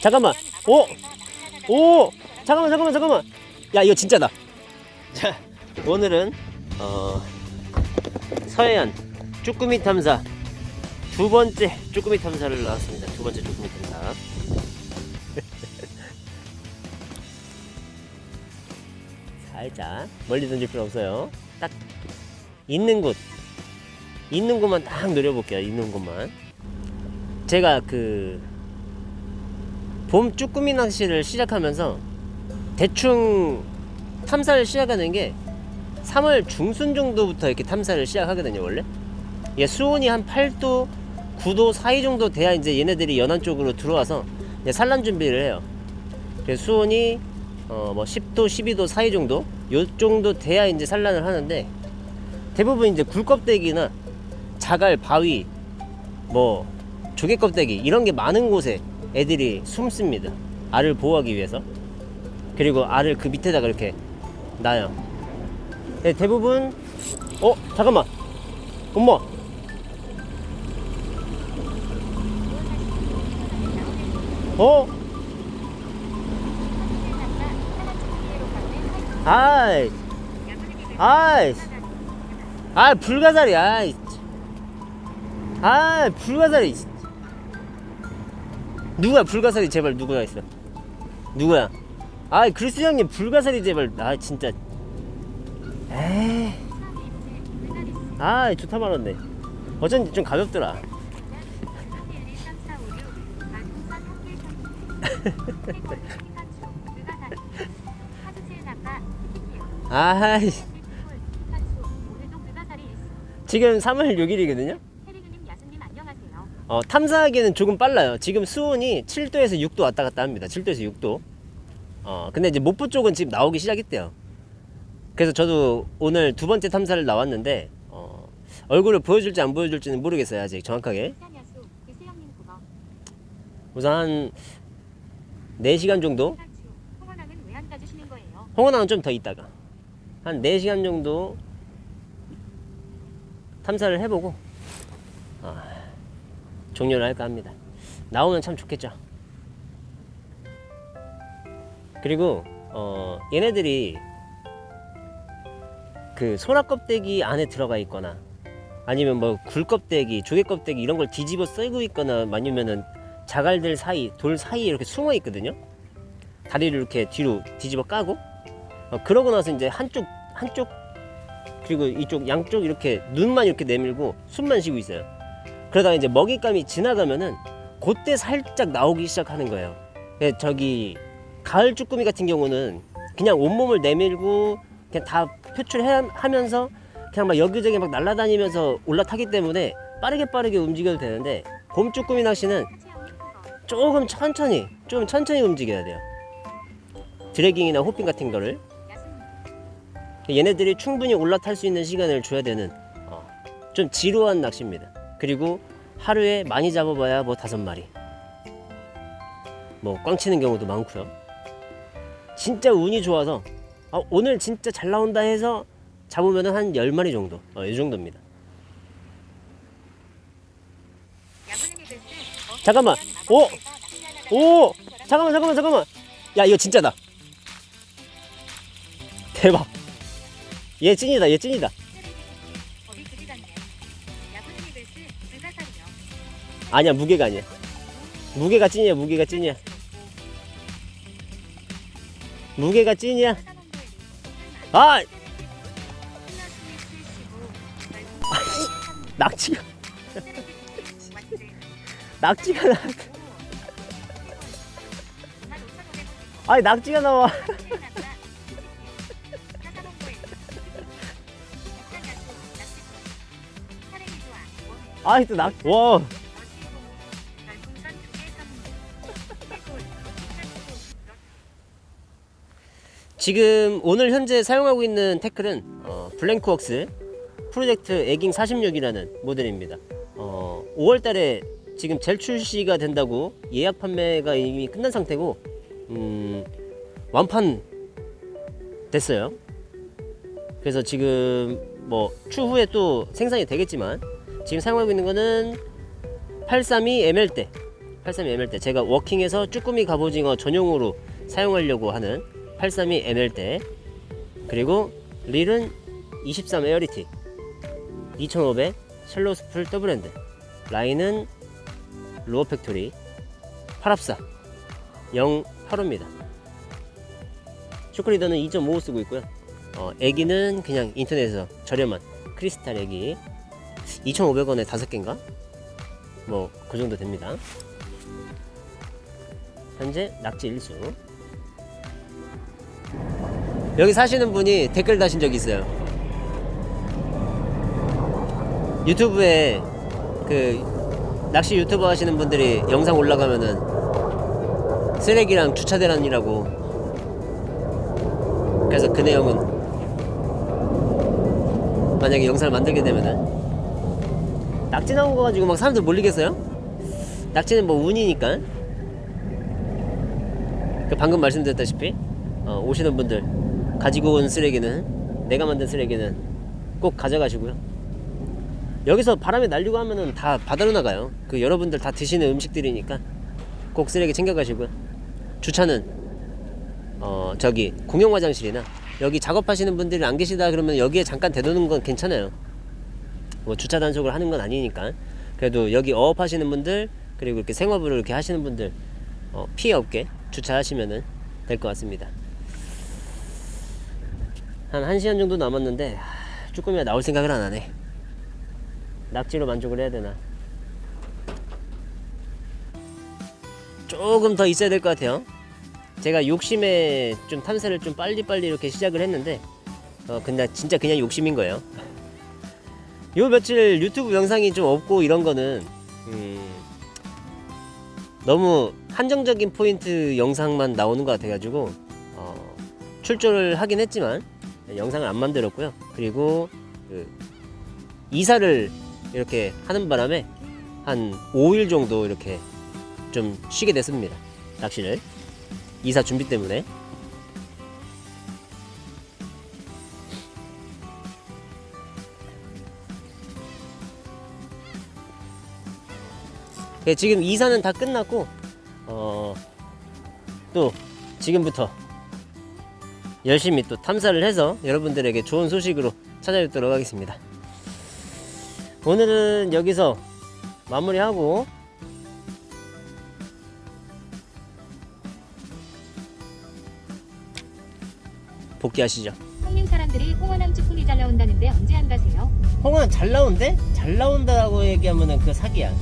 잠깐만. 오! 오! 잠깐만 잠깐만 잠깐만. 야 이거 진짜다. 자 오늘은 어 서해안 쭈꾸미 탐사 두 번째 쭈꾸미 탐사를 나왔습니다. 두 번째 쭈꾸미 탐사. 살짝 멀리 던질 필요 없어요. 딱 있는 곳 있는 곳만 딱 노려볼게요. 있는 곳만. 제가 그 봄 쭈꾸미 낚시를 시작하면서 대충 탐사를 시작하는 게 3월 중순 정도부터 이렇게 탐사를 시작하거든요 원래. 예, 수온이 한 8도 9도 사이 정도 돼야 이제 얘네들이 연안 쪽으로 들어와서 산란 준비를 해요. 수온이 어, 뭐 10도 12도 사이 정도 요 정도 돼야 이제 산란을 하는데 대부분 이제 굴껍데기나 자갈 바위 뭐 조개 껍데기 이런 게 많은 곳에 애들이 숨습니다. 알을 보호하기 위해서. 그리고 알을 그 밑에다가 이렇게 놔요. 네, 대부분 어 잠깐만. 엄마. 어? 아이 아이 아 불가사리 아이 아 불가사리 누구야? 불가사리 제발 누구야 있어? 누구야? 아이 그리스 형님 불가사리 제발. 아 진짜. 에이. 아 좋다 말았네. 어쩐지 좀 가볍더라. 아이 지금 3월 6일이거든요 어, 탐사하기에는 조금 빨라요. 지금 수온이 7도에서 6도 왔다 갔다 합니다. 7도에서 6도. 어, 근데 이제 목포 쪽은 지금 나오기 시작했대요. 그래서 저도 오늘 두 번째 탐사를 나왔는데 어, 얼굴을 보여줄지 안 보여줄지는 모르겠어요 아직 정확하게. 우선 한 4시간 정도? 홍어낭은 좀 더 있다가. 한 4시간 정도 탐사를 해보고. 아, 종료를 할까 합니다 나오면 참 좋겠죠 그리고 어, 얘네들이 그 소라 껍데기 안에 들어가 있거나 아니면 뭐 굴 껍데기, 조개 껍데기 이런 걸 뒤집어 쓰고 있거나 아니면은 자갈들 사이, 돌 사이에 이렇게 숨어 있거든요. 다리를 이렇게 뒤로 뒤집어 까고 어, 그러고 나서 이제 한쪽 한쪽 그리고 이쪽 양쪽 이렇게 눈만 이렇게 내밀고 숨만 쉬고 있어요. 그러다가 이제 먹잇감이 지나가면은 그때 살짝 나오기 시작하는 거예요. 예, 저기 가을 쭈꾸미 같은 경우는 그냥 온몸을 내밀고 그냥 다 표출하면서 그냥 막 여기저기 막 날아다니면서 올라타기 때문에 빠르게 빠르게 움직여도 되는데 봄 쭈꾸미 낚시는 조금 천천히 좀 천천히 움직여야 돼요. 드래깅이나 호핑 같은 거를. 얘네들이 충분히 올라탈 수 있는 시간을 줘야 되는 어, 좀 지루한 낚시입니다 그리고 하루에 많이 잡아봐야 뭐 다섯 마리. 뭐 꽝 치는 경우도 많고요. 진짜 운이 좋아서 아, 오늘 진짜 잘 나온다 해서 잡으면 한 10마리 정도. 어, 이 정도입니다. 잠깐만. 오! 오! 잠깐만 잠깐만 잠깐만. 야 이거 진짜다. 대박. 얘 찐이다 얘 찐이다 아니야 무게가 아니야. 무게가 찐이야 무게가 찐이야. 무게가 찐이야. 아! 낙지가. 낙지가 나. 아니 낙지가 나와. 아이 또낙와 지금 오늘 현재 사용하고 있는 태클은 어, 블랭크웍스 프로젝트 에깅 46이라는 모델입니다. 어, 5월달에 지금 젤 출시가 된다고 예약 판매가 이미 끝난 상태고 음, 완판 됐어요. 그래서 지금 뭐 추후에 또 생산이 되겠지만 지금 사용하고 있는 거는 832 ML대 832ML대 제가 워킹에서 쭈꾸미 갑오징어 전용으로 사용하려고 하는 832ML대 그리고 릴은 23 에어리티. 2500 샬로우 스풀 더블핸드 라인은 로어 팩토리. 8합사. 085입니다. 쇼크리더는 2.5 쓰고 있고요. 어, 애기는 그냥 인터넷에서 저렴한 크리스탈 애기. 2,500원에 5개인가? 뭐 그 정도 됩니다. 현재 낙지 일수 여기 사시는 분이 댓글 다신 적 있어요. 유튜브에 그 낚시 유튜버 하시는 분들이 영상 올라가면은 쓰레기랑 주차 대란이라고. 그래서 그 내용은 만약에 영상을 만들게 되면은 낙지 나온 거 가지고 막 사람들 몰리겠어요? 낙지는 뭐 운이니까. 그 방금 말씀드렸다시피 어, 오시는 분들 가지고 온 쓰레기는 내가 만든 쓰레기는 꼭 가져가시고요. 여기서 바람에 날리고 하면은 다 바다로 나가요. 그 여러분들 다 드시는 음식들이니까 꼭 쓰레기 챙겨가시고요. 주차는 어 저기 공용 화장실이나 여기 작업하시는 분들이 안 계시다 그러면 여기에 잠깐 대놓는 건 괜찮아요. 뭐 주차 단속을 하는 건 아니니까. 그래도 여기 어업하시는 분들 그리고 이렇게 생업으로 이렇게 하시는 분들 어, 피해 없게 주차하시면은 될 것 같습니다 한 1시간 정도 남았는데 하, 쭈꾸미가 나올 생각을 안 하네. 낙지로 만족을 해야 되나? 조금 더 있어야 될 것 같아요. 제가 욕심에 좀 탐사를 좀 빨리빨리 이렇게 시작을 했는데 어 근데 진짜 그냥 욕심인 거예요. 요 며칠 유튜브 영상이 좀 없고 이런 거는 음, 너무 한정적인 포인트 영상만 나오는 것 같아가지고 어, 출조를 하긴 했지만 영상을 안 만들었고요. 그리고 그 이사를 이렇게 하는 바람에 한 5일 정도 이렇게 좀 쉬게 됐습니다. 낚시를 이사 준비 때문에 네, 지금 이사는 다 끝났고 어, 또 지금부터 열심히 또 탐사를 해서 여러분들에게 좋은 소식으로 찾아뵙도록 하겠습니다. 오늘은 여기서 마무리하고 복귀하시죠. 형님 사람들이 홍어남 쭈꾸미 잘 나온다는데 언제 안 가세요? 홍은 잘 나온대? 잘 나온다고 얘기하면은 그 사기야.